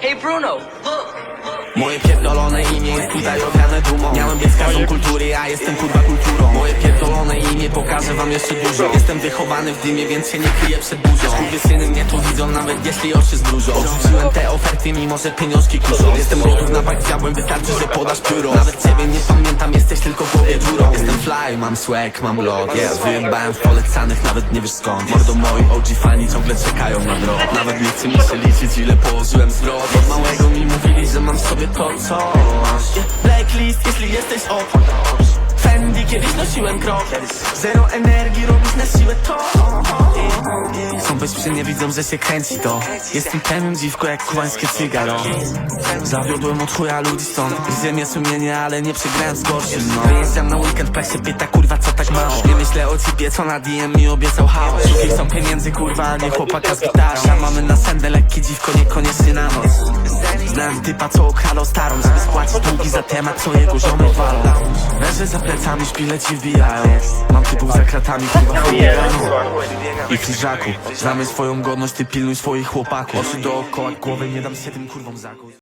Hey Bruno, look. Moje pierdolone imię jest tutaj owiane dumą Miałem być każdą kultury, a jestem kurwa kulturą Moje imię pokażę wam jeszcze dużo. Jestem wychowany w dymie, więc się nie kryję przed burzą. Syny mnie tu widzą, nawet jeśli oczy zmrużą Odrzuciłem te oferty, mimo że pieniążki kuszą Jestem gotów na bak diabłem, wystarczy, że podasz pióro. Nawet ciebie nie pamiętam, jesteś tylko w głowie dziurą. Jestem fly, mam swag, mam lot. Yeah. Wyjebałem w polecanych, nawet nie wiesz skąd. Mordo moi OG fani ciągle czekają na drog Nawet nie chce mi się liczyć, ile położyłem zwrot. Od małego mi mówili, że mam w sobie to coś. Blacklist, jeśli jesteś ok Fendi, kiedyś nosiłem krok. Zero energii, robisz na siłę to. Są bezprzy, nie widzą, że się kręci to. Jestem temem dziwko jak kubańskie cygaro. Zawiodłem od chuja ludzi stąd. Ziemię sumienie, ale nie przegrałem z gorszym no. Wyjeżdżam na weekend, pech się pyta kurwa co tak mało Nie myślę o cipie, co na DM mi obiecał chaos. Szukaj są pieniędzy kurwa, nie chłopaka z gitarą Mamy na sendę lekkie dziwko, niekoniecznie na noc Znam typa, co okradał starą Żeby spłacić długi za temat, co jego ziomy walą. Leżę za plecami, szpileci wbijają. Mam typów za kratami, kurwa chujają I friżaku, znamy swoją godność, ty pilnuj swoich chłopaków. Oczy dookoła głowy, nie dam się tym kurwom zakuć